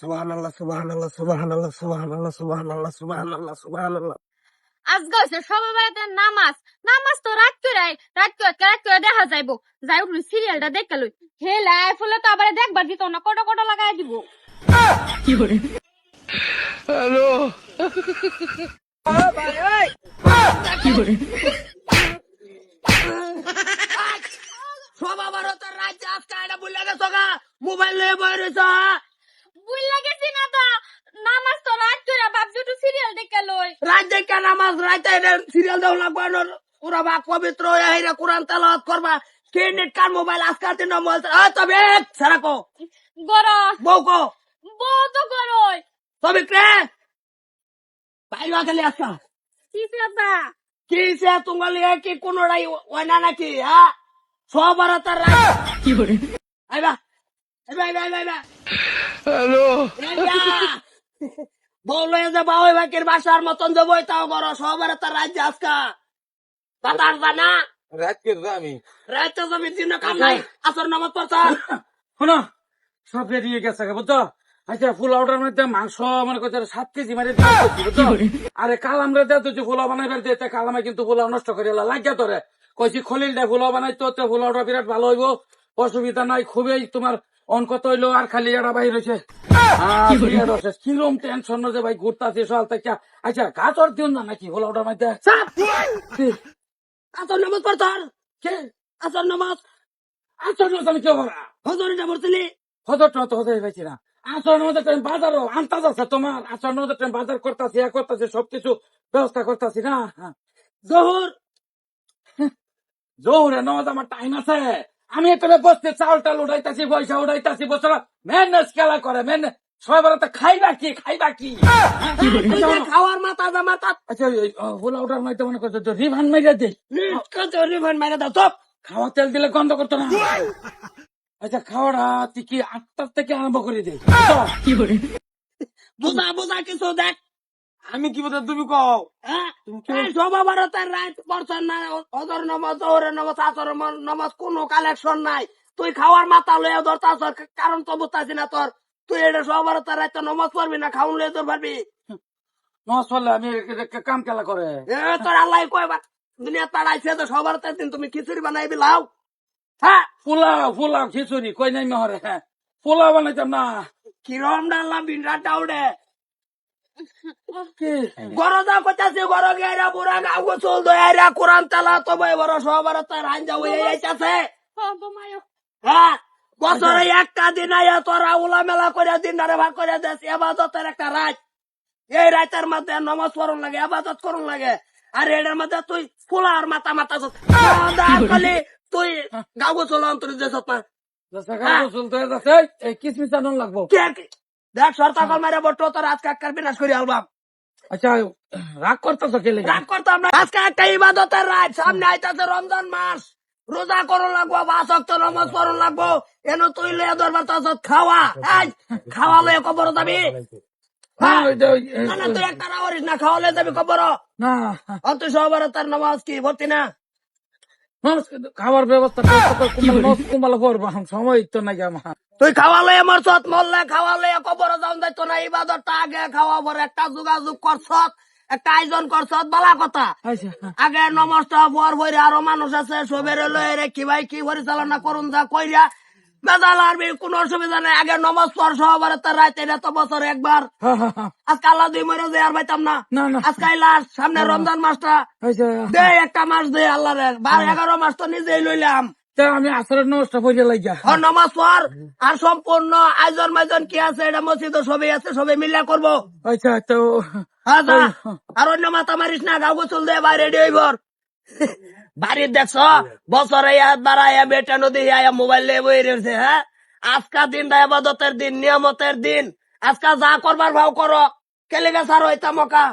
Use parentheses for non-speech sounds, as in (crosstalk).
সুবহানাল্লাহ সুবহানাল্লাহ সুবহানাল্লাহ সুবহানাল্লাহ সুবহানাল্লাহ সুবহানাল্লাহ সুবহানাল্লাহ। আজকে হচ্ছে সবাই নামাজ। নামাজ তো রাত করে রাত করে রাত করে দেখা যাইবো। যাই সিরিয়ালটা দেখে লই। হেলা ফলে তো আবার দেখবার দিত না কটো কটো লাগাই দিব। সবা রাজ্য আজকে এটা বুঝলে গেছো মোবাইল নিয়ে বই রয়েছ বুঝলা গেছি না তো? নামাজ তো রাত করে সিরিয়াল দেখে লই। রাত দেখে নামাজ এটা সিরিয়াল লাগবে না পুরা বা পবিত্র হয়ে হেরে কোরআন তেলাওয়াত করবা। কে কার মোবাইল আজকাল দিন মোবাইল আ তবে সারা কো। গর বউ কো। বউ তো গরই তবে কে? কি সে তোমার লিয়ে কি কোনোটাই ওই নাকি হ্যাঁ? সব ভারতের রাজ্য কি করে? আইবা আইবা আইবা আইবা আইবা হ্যালো। (laughs) বলল যে বাউই বাকির বাসার মতন যে বইতাও করো সবার তার রাজ্য আজকা। বাতার জানা রাত করে আমি জমি দিন কাম নাই আসর নামাজ পড়তা শোনো সব হয়ে গেছে বুঝছ? আচ্ছা ফুল অর্ডার মধ্যে মাংস মনে করছে সাত কেজি বুঝছ? আরে কালাম রে দে তুই ফুলা বানাইবার দিতে কালামে কিন্তু ফুলা নষ্ট করে লাগিয়া তোরে। কইছি খলিল দে ফুলা বানাই তো ফুল অর্ডার বিরাট ভালো হইব। অসুবিধা নাই খুবই তোমার অঙ্ক তৈল আর খালি এটা বাইর হয়েছে কিরম টেনশন যে ভাই ঘুরতাছি সকাল থেকে। আচ্ছা গাছর দিন না নাকি? ফুল অর্ডার মধ্যে। আসর নামাজ পড়তার কে? আসর নামাজ। আচরণ আমি কেউ হজরে পড়ছিলি? হজর তো পাইছি না। মধ্যে টাইম বাজার আনতাজ আছে তোমার। আচরণ মধ্যে টাইম বাজার করতেছি ইয়া করতেছি সবকিছু ব্যবস্থা করতেছি না? জহুর। জোরে নজ আমার টাইম আছে। আমি এখানে বসতে চাউল টাল উঠাইতাছি পয়সা উঠাইতাছি বছর ম্যানেজ খেলা করে ম্যানেজ সবাই তো খাইবা কি খাইবা কি? খাওয়ার মাথা মাথা। আচ্ছা ওটার মাইতে মনে করছে তো দে। মাইরা দাও খাওয়া তেল দিলে গন্ধ করতো না। আচ্ছা খাওয়াটা তুই কি আটটার থেকে আরম্ভ করে দে। কি করে? বুঝা বুঝা কিছু দেখ। আমি কি বলতে তুমি কও? হ্যাঁ? নামাজ নামাজ আসর নামাজ কোনো কালেকশন নাই। তুই খাওয়ার মাথা লয়ে ধরতাছ কারণ তো বুঝতাছি না তোর। তুই এটা সব ভারতের রাত নামাজ পড়বি না খাউন লয়ে তোর পারবি। নস হলে আমি কাম খেলা করে? এ তোর আল্লাহ কয়বার দুনিয়া তাড়াইছে তো সব ভারতের দিন তুমি খিচুড়ি বানাই বিলাও হ্যাঁ পোলাও পোলাও খিচুড়ি কই নাই মহরে? হ্যাঁ পোলাও বানাইতাম না। কিরম ডাল ডাল্লা বিনরা ডাউডে। কি? (laughs) গরো যা কইতাছি গরো গেরা বুড়া গাও গোসল দয়ারা কোরআন তালা তো বড় সব ভারতের আইন যাও এই আইতাছে হ্যাঁ বছরে একটা দিন আইয়া তোরা উলা মেলা করে দিন ভাগ করে দেশ এবাদতের একটা রাত। এই রাতের মধ্যে নমাজ পড়ন লাগে আবাদত করুন লাগে। আর এটার মধ্যে তুই ফুলার মাথা মাথা খালি তুই গাও গোসল অন্তর দেশ না কিসমিস লাগবো? দেখ সরকার মারে বটো তোর আজকে কাকার বিনাশ করে আলবাম। আচ্ছা রাগ করতেছ কে লেগে? রাগ করতাম না। আজকে একটা ইবাদতের রাত সামনে আইতাছে রমজান মাস। রোজা করুন লাগবো বাসক্ত নমাজ করুন লাগবো। এন তুই লে দরবার খাওয়া। খাওয়া লয়ে কবর যাবি? হ্যাঁ, না তুই একটা রাওয়ারিস না যাবি কবর। না। অত সবার তার নামাজ কি ভর্তি না? খাবার ব্যবস্থা কুম্বাল করব সময় তো নাই আমার। তুই খাওয়ালে আমার সৎ মরলে খাওয়ালে কবর যাওন যাইতো না ইবাদতটা আগে খাওয়া পরে একটা যোগাযোগ করছত একটা আয়োজন করছত বলা কথা। আচ্ছা। আগে নমস্তা বর বইরে আরও মানুষ আছে সবের লয়ে রে কি ভাই কি পরিচালনা করুন যা কইরা মেজাল আরবি কোন অসুবিধা নাই। আগে নমাজ পর সবার তার এটা তো বছর একবার। হ্যাঁ, হ্যাঁ, হ্যাঁ। আজকে আল্লাহ দুই মরে যে আর পাইতাম না। আজকে লাস্ট সামনে রমজান মাসটা। আচ্ছা দে একটা মাস দে আল্লাহ বারো এগারো মাস তো নিজেই লইলাম। আমি আসরের নমস্তা পড়ে লাগিয়া ও নমাজ পর আর সম্পূর্ণ আয়োজন মাইজন কি আছে? এটা মসজিদ সবই আছে সবই মিলিয়া করব। আচ্ছা তো হ্যাঁ। আর অন্য মাথা মারিস না গাও গোসল দে বাইরে রেডি হইবর। বাড়ির দেখছ? বছরে বাড়াইয়া বেটা নদী আয়া মোবাইল নিয়ে বই রয়েছে হ্যাঁ? আজকা দিন আবাদতের দিন, নিয়ামতের দিন। আজকা যা করবার ভাও করো। কেলে গেছার হইতাম ওকা।